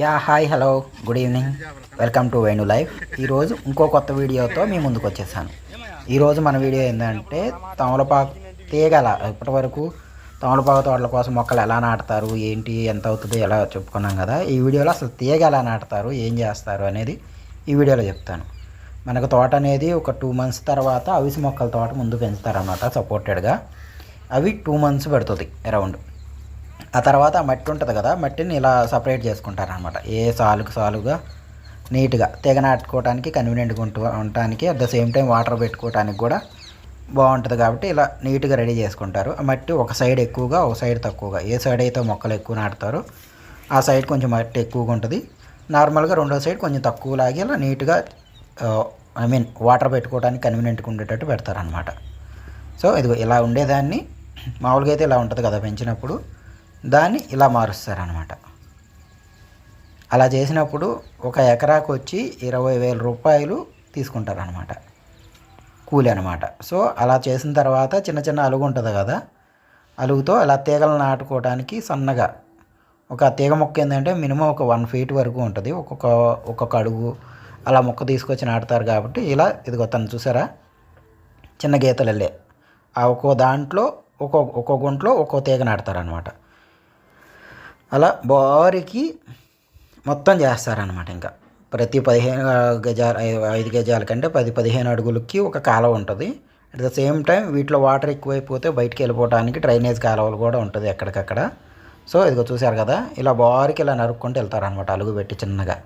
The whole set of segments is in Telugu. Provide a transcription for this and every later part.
Yeah hi hello good evening. Welcome to Venu life. ఈరోజు ఇంకో కొత్త వీడియోతో మీ ముందుకు వచ్చేసాను. ఈరోజు మన వీడియో ఏంటంటే తమలపాకు తీగల ఇప్పటి వరకు తమలపాకు తోటల కోసం మొక్కలు ఎలా నాటుతారు ఏంటి ఎంత అవుతుంది ఎలా చెప్పుకున్నాం కదా ఈ వీడియోలో అసలు తీగ ఎలా నాటుతారు ఏం చేస్తారు అనేది ఈ వీడియోలో చెప్తాను. మనకు తోట అనేది ఒక టూ మంత్స్ తర్వాత అవిసి మొక్కల తోట ముందు పెంచుతారన్నమాట సపోర్టెడ్గా అవి టూ మంత్స్ పెడుతుంది అరౌండ్. ఆ తర్వాత ఆ మట్టి ఉంటుంది కదా మట్టిని ఇలా సపరేట్ చేసుకుంటారనమాట ఏ సాలుకు సాలుగా నీట్గా తెగ నాటుకోవడానికి కన్వీనియంట్గా ఉంటు ఉండటానికి at the same time water పెట్టుకోవడానికి కూడా బాగుంటుంది కాబట్టి ఇలా నీట్గా రెడీ చేసుకుంటారు. ఆ మట్టి ఒక సైడ్ ఎక్కువగా ఒక సైడ్ తక్కువగా. ఏ సైడ్ అయితే మొక్కలు ఎక్కువ నాటుతారో ఆ సైడ్ కొంచెం మట్టి ఎక్కువగా ఉంటుంది. నార్మల్గా రెండో సైడ్ కొంచెం తక్కువ లాగి ఇలా నీట్గా ఐ మీన్ వాటర్ పెట్టుకోవడానికి కన్వీనియంట్గా ఉండేటట్టు పెడతారనమాట సో ఇదిగో ఇలా ఉండేదాన్ని. మామూలుగా అయితే ఇలా ఉంటుంది కదా పెంచినప్పుడు. దాన్ని ఇలా మారుస్తారనమాట అలా చేసినప్పుడు ఒక ఎకరాకు వచ్చి ఇరవై వేల రూపాయలు తీసుకుంటారనమాట కూలి అనమాట సో అలా చేసిన తర్వాత చిన్న చిన్న అలుగు ఉంటుంది కదా అలుగుతో అలా తీగలు నాటుకోవడానికి సన్నగా ఒక తీగ మొక్క ఏంటంటే మినిమం ఒక వన్ ఫీట్ వరకు ఉంటుంది. ఒక్కొక్క ఒక్కొక్క అడుగు అలా మొక్క తీసుకొచ్చి నాటుతారు కాబట్టి ఇలా ఇదిగో తను చూసారా? చిన్న గీతలు వెళ్ళే ఆ ఒక్కో దాంట్లో ఒక్కో ఒక్కో గుంట్లో ఒక్కో తీగ నాటుతారనమాట అలా బారికి మొత్తం చేస్తారనమాట ఇంకా. ప్రతి పదిహేను గజాల ఐదు గజాల కంటే పది పదిహేను అడుగులకి ఒక కాలువ ఉంటుంది. అట్ ద సేమ్ టైం వీటిలో వాటర్ ఎక్కువైపోతే బయటికి వెళ్ళిపోవడానికి డ్రైనేజ్ కాలువలు కూడా ఉంటుంది ఎక్కడికక్కడ. సో ఇదిగో చూశారు కదా ఇలా బారికి ఇలా నరుక్కుంటూ వెళ్తారనమాట అలుగు పెట్టి చిన్నగా.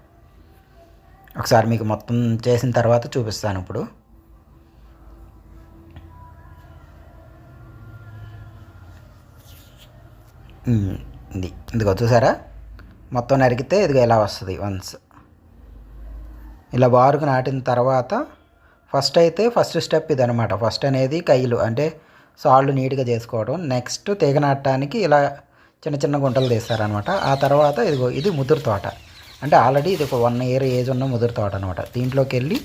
ఒకసారి మీకు మొత్తం చేసిన తర్వాత చూపిస్తాను ఇప్పుడు. Hmm. ఇది ఇదిగో చూసారా? మొత్తం నరికితే ఇదిగో ఇలా వస్తుంది వన్స్ ఇలా బారుకు నాటిన తర్వాత ఫస్ట్ అయితే ఫస్ట్ స్టెప్ ఇది అనమాట ఫస్ట్ అనేది కైలు అంటే సాళ్ళు నీట్గా చేసుకోవడం. నెక్స్ట్ తీగ నాటడానికి ఇలా చిన్న చిన్న గుంటలు తీస్తారనమాట ఆ తర్వాత ఇదిగో ఇది ముదురు తోట. అంటే ఆల్రెడీ ఇది ఒక వన్ ఇయర్ ఏజ్ ఉన్న ముదురు తోట అనమాట దీంట్లోకి వెళ్ళి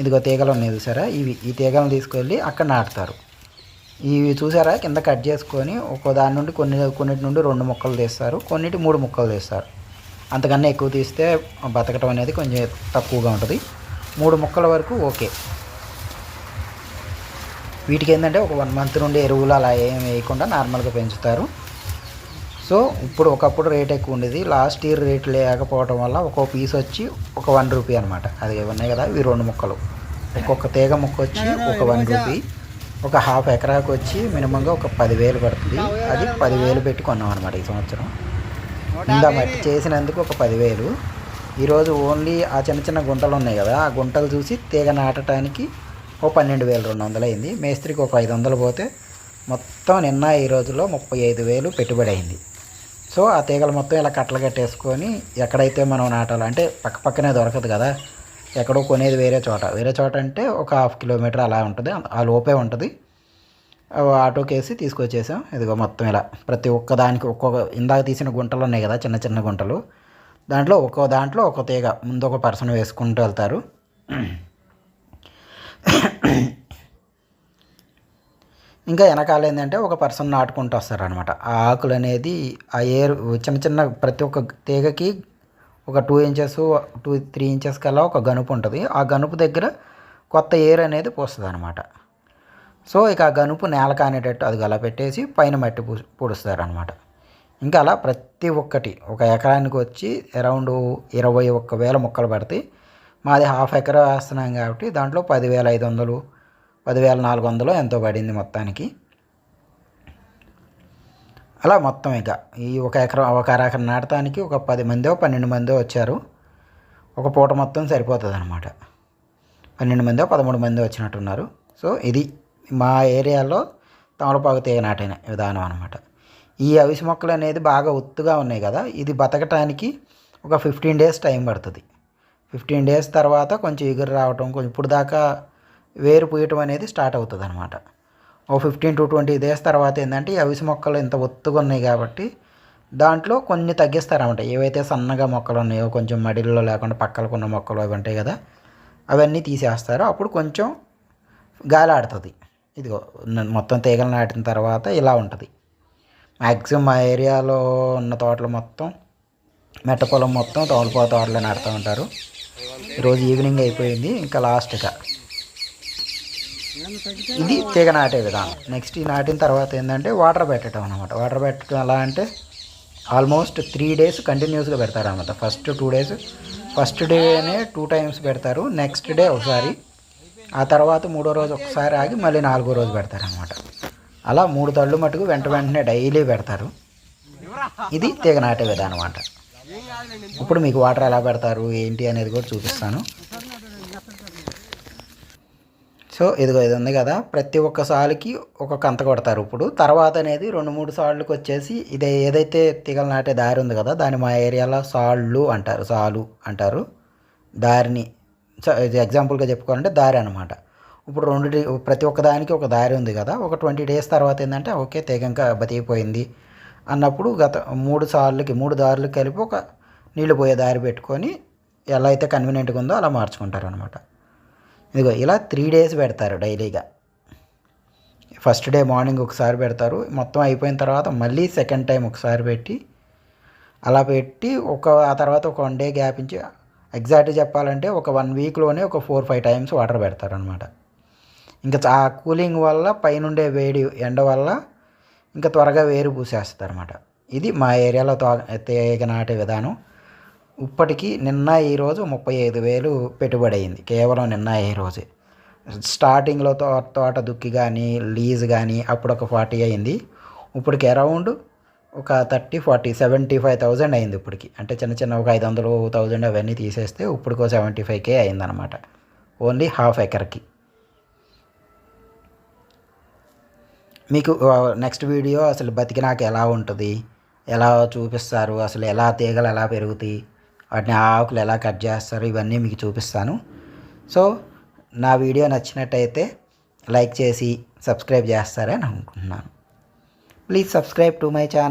ఇదిగో తీగలు ఉన్నాయి చూసారా? ఇవి ఈ తీగలను తీసుకెళ్ళి అక్కడ నాటుతారు. ఇవి చూసారా? కింద కట్ చేసుకొని ఒక్కో దాని నుండి కొన్ని కొన్నిటి నుండి రెండు ముక్కలు తీస్తారు. కొన్నిటి మూడు ముక్కలు తీస్తారు. అంతకన్నా ఎక్కువ తీస్తే బతకటం అనేది కొంచెం తక్కువగా ఉంటుంది. మూడు ముక్కల వరకు ఓకే. వీటికి ఏంటంటే ఒక వన్ మంత్ నుండి ఎరువులు అలా ఏం వేయకుండా నార్మల్గా పెంచుతారు. సో ఇప్పుడు ఒకప్పుడు రేట్ ఎక్కువ ఉండేది. లాస్ట్ ఇయర్ రేట్ లేకపోవడం వల్ల ఒక్కో పీస్ వచ్చి ఒక వన్ రూపీ అనమాట అది ఉన్నాయి కదా ఇవి రెండు ముక్కలు. ఒక్కొక్క తీగ ముక్క వచ్చి ఒక వన్ రూపీ. ఒక హాఫ్ ఎకరాకు వచ్చి మినిమంగా ఒక పదివేలు పడుతుంది. అది పదివేలు పెట్టి కొన్నాం అనమాట ఈ సంవత్సరం. ఇందా మట్టి చేసినందుకు ఒక పదివేలు. ఈరోజు ఓన్లీ ఆ చిన్న చిన్న గుంటలు ఉన్నాయి కదా ఆ గుంటలు చూసి తీగ నాటడానికి ఓ పన్నెండు వేలు రెండు వందలు అయింది. మేస్త్రికి ఒక ఐదు వందలు పోతే మొత్తం నిన్న ఈ రోజులో ముప్పై ఐదు వేలు పెట్టుబడి అయింది. సో ఆ తీగలు మొత్తం ఇలా కట్టలు కట్టేసుకొని ఎక్కడైతే మనం నాటాలో అంటే పక్క పక్కనే దొరకదు కదా ఎక్కడో కొనేది వేరే చోట. వేరే చోట అంటే ఒక హాఫ్ కిలోమీటర్ అలా ఉంటుంది. ఆ లోపే ఉంటుంది. ఆటోకి వేసి తీసుకొచ్చేసాం. ఇదిగో మొత్తం ఇలా. ప్రతి ఒక్క దానికి ఒక్కొక్క ఇందాక తీసిన గుంటలు ఉన్నాయి కదా చిన్న చిన్న గుంటలు. దాంట్లో ఒక్కో దాంట్లో ఒక తీగ. ముందు ఒక పర్సన్ వేసుకుంటూ వెళ్తారు. ఇంకా వెనకాల ఏంటంటే ఒక పర్సన్ నాటుకుంటూ వస్తారనమాట ఆ ఆకులు అనేది ఆ ఏరు చిన్న చిన్న ప్రతి ఒక్క తీగకి ఒక two inches two three inches కల్లా ఒక గనుపు ఉంటుంది. ఆ గనుపు దగ్గర కొత్త ఎయిర్ అనేది పోస్తుంది అనమాట సో ఇక ఆ గనుపు నేల కానేటట్టు అది అలా పెట్టేసి పైన మట్టి పూ పూడుస్తారనమాట ఇంకా అలా ప్రతి ఒక్కటి ఒక ఎకరానికి వచ్చి అరౌండ్ ఇరవై ఒక్క వేల మొక్కలు పడతాయి. మాది హాఫ్ ఎకరా వేస్తున్నాం కాబట్టి దాంట్లో పదివేల ఐదు వందలు పదివేల నాలుగు వందలు ఎంతో పడింది మొత్తానికి. అలా మొత్తం ఇక. ఈ ఒక ఎకరం ఒక ఎకరం నాటడానికి ఒక పది మందో పన్నెండు మందో వచ్చారు. ఒక పూట మొత్తం సరిపోతుంది అనమాట పన్నెండు మందో పదమూడు మంది వచ్చినట్టున్నారు. సో ఇది మా ఏరియాలో తమలపాకు తీగ నాటిన విధానం అనమాట ఈ అవిసి మొక్కలు అనేది బాగా ఒత్తుగా ఉన్నాయి కదా. ఇది బతకటానికి ఒక ఫిఫ్టీన్ డేస్ టైం పడుతుంది. ఫిఫ్టీన్ డేస్ తర్వాత కొంచెం ఎగురు రావటం కొంచెం ఇప్పుడు దాకా వేరు పూయటం అనేది స్టార్ట్ అవుతుంది అనమాట ఓ ఫిఫ్టీన్ టు ట్వంటీ డేస్ తర్వాత ఏంటంటే ఈ అవిసి మొక్కలు ఇంత ఒత్తుగా ఉన్నాయి కాబట్టి దాంట్లో కొన్ని తగ్గిస్తారన్నమాట. ఏవైతే సన్నగా మొక్కలు ఉన్నాయో కొంచెం మడిలో లేకుండా పక్కలకు ఉన్న మొక్కలు అవి ఉంటాయి కదా అవన్నీ తీసేస్తారు. అప్పుడు కొంచెం గాలి ఆడుతుంది ఇదిగో మొత్తం తీగలు నాటిన తర్వాత ఇలా ఉంటుంది. మ్యాక్సిమం మా ఏరియాలో ఉన్న తోటలు మొత్తం మెట్ట పొలం మొత్తం తోలుపో తోటలే నాడుతూ ఉంటారు. ఈరోజు ఈవినింగ్ అయిపోయింది. ఇంకా లాస్ట్గా ఇది తీగ నాటే విధానం నెక్స్ట్ ఈ నాటిన తర్వాత ఏంటంటే వాటర్ పెట్టడం అనమాట వాటర్ పెట్టడం ఎలా అంటే ఆల్మోస్ట్ త్రీ డేస్ కంటిన్యూస్గా పెడతారు అనమాట ఫస్ట్ టూ డేస్ ఫస్ట్ డేనే టూ టైమ్స్ పెడతారు. నెక్స్ట్ డే ఒకసారి. ఆ తర్వాత మూడో రోజు ఒకసారి ఆగి మళ్ళీ నాలుగో రోజు పెడతారు అనమాట అలా మూడు తళ్ళు మటుకు వెంట వెంటనే డైలీ పెడతారు. ఇది తీగ నాటే విధానం అనమాట ఇప్పుడు మీకు వాటర్ ఎలా పెడతారు ఏంటి అనేది కూడా చూపిస్తాను. సో ఇదిగో ఇది ఉంది కదా. ప్రతి ఒక్క సాలుకి ఒక కంత కొడతారు ఇప్పుడు. తర్వాత అనేది రెండు మూడు సాళ్ళకి వచ్చేసి ఇదే ఏదైతే తీగలు నాటే దారి ఉంది కదా దాన్ని మా ఏరియాలో సాళ్ళు అంటారు. సాలు అంటారు. దారిని ఎగ్జాంపుల్గా చెప్పుకోవాలంటే దారి అనమాట ఇప్పుడు రెండు ప్రతి ఒక్క దానికి ఒక దారి ఉంది కదా. ఒక ట్వంటీ డేస్ తర్వాత ఏంటంటే ఓకే తీగ ఇంకా బతికిపోయింది అన్నప్పుడు గత మూడు సార్లకి మూడు దారులకి కలిపి ఒక నీళ్ళు పోయే దారి పెట్టుకొని ఎలా అయితే కన్వీనియంట్గా ఉందో అలా మార్చుకుంటారు అనమాట ఇదిగో ఇలా త్రీ డేస్ పెడతారు డైలీగా. ఫస్ట్ డే మార్నింగ్ ఒకసారి పెడతారు. మొత్తం అయిపోయిన తర్వాత మళ్ళీ సెకండ్ టైం ఒకసారి పెట్టి అలా పెట్టి ఒక ఆ తర్వాత ఒక వన్ డే గ్యాప్ ఇచ్చి ఎగ్జాక్ట్గా చెప్పాలంటే ఒక వన్ వీక్లోనే ఒక ఫోర్ ఫైవ్ టైమ్స్ వాటర్ పెడతారు అనమాట ఇంకా ఆ కూలింగ్ వల్ల పైనుండే వేడి ఎండ వల్ల ఇంకా త్వరగా వేరు పూసేస్తారు అనమాట ఇది మా ఏరియాలో తో తీగ నాటే విధానం. ఇప్పటికి నిన్న ఈరోజు ముప్పై ఐదు వేలు పెట్టుబడి అయింది కేవలం నిన్న ఈ రోజే. స్టార్టింగ్లో తో తోట దుక్కి కానీ లీజ్ కానీ అప్పుడు ఒక ఫార్టీ అయింది. ఇప్పటికి అరౌండ్ ఒక thirty forty seventy five thousand అయింది ఇప్పటికి. అంటే చిన్న చిన్న ఒక ఐదు వందలు థౌజండ్ అవన్నీ తీసేస్తే ఇప్పటికో సెవెంటీ ఫైవ్ కే అయిందనమాట ఓన్లీ హాఫ్ ఎకర్కి. మీకు నెక్స్ట్ వీడియో అసలు బతికినాక ఎలా ఉంటుంది? ఎలా చూపిస్తారు? అసలు ఎలా తీగలు ఎలా పెరుగుతాయి? వాటిని ఆకులు ఎలా కట్ చేస్తారు ఇవన్నీ మీకు చూపిస్తాను. సో నా వీడియో నచ్చినట్టయితే లైక్ చేసి సబ్స్క్రైబ్ చేస్తారని అనుకుంటున్నాను. Please subscribe to my channel.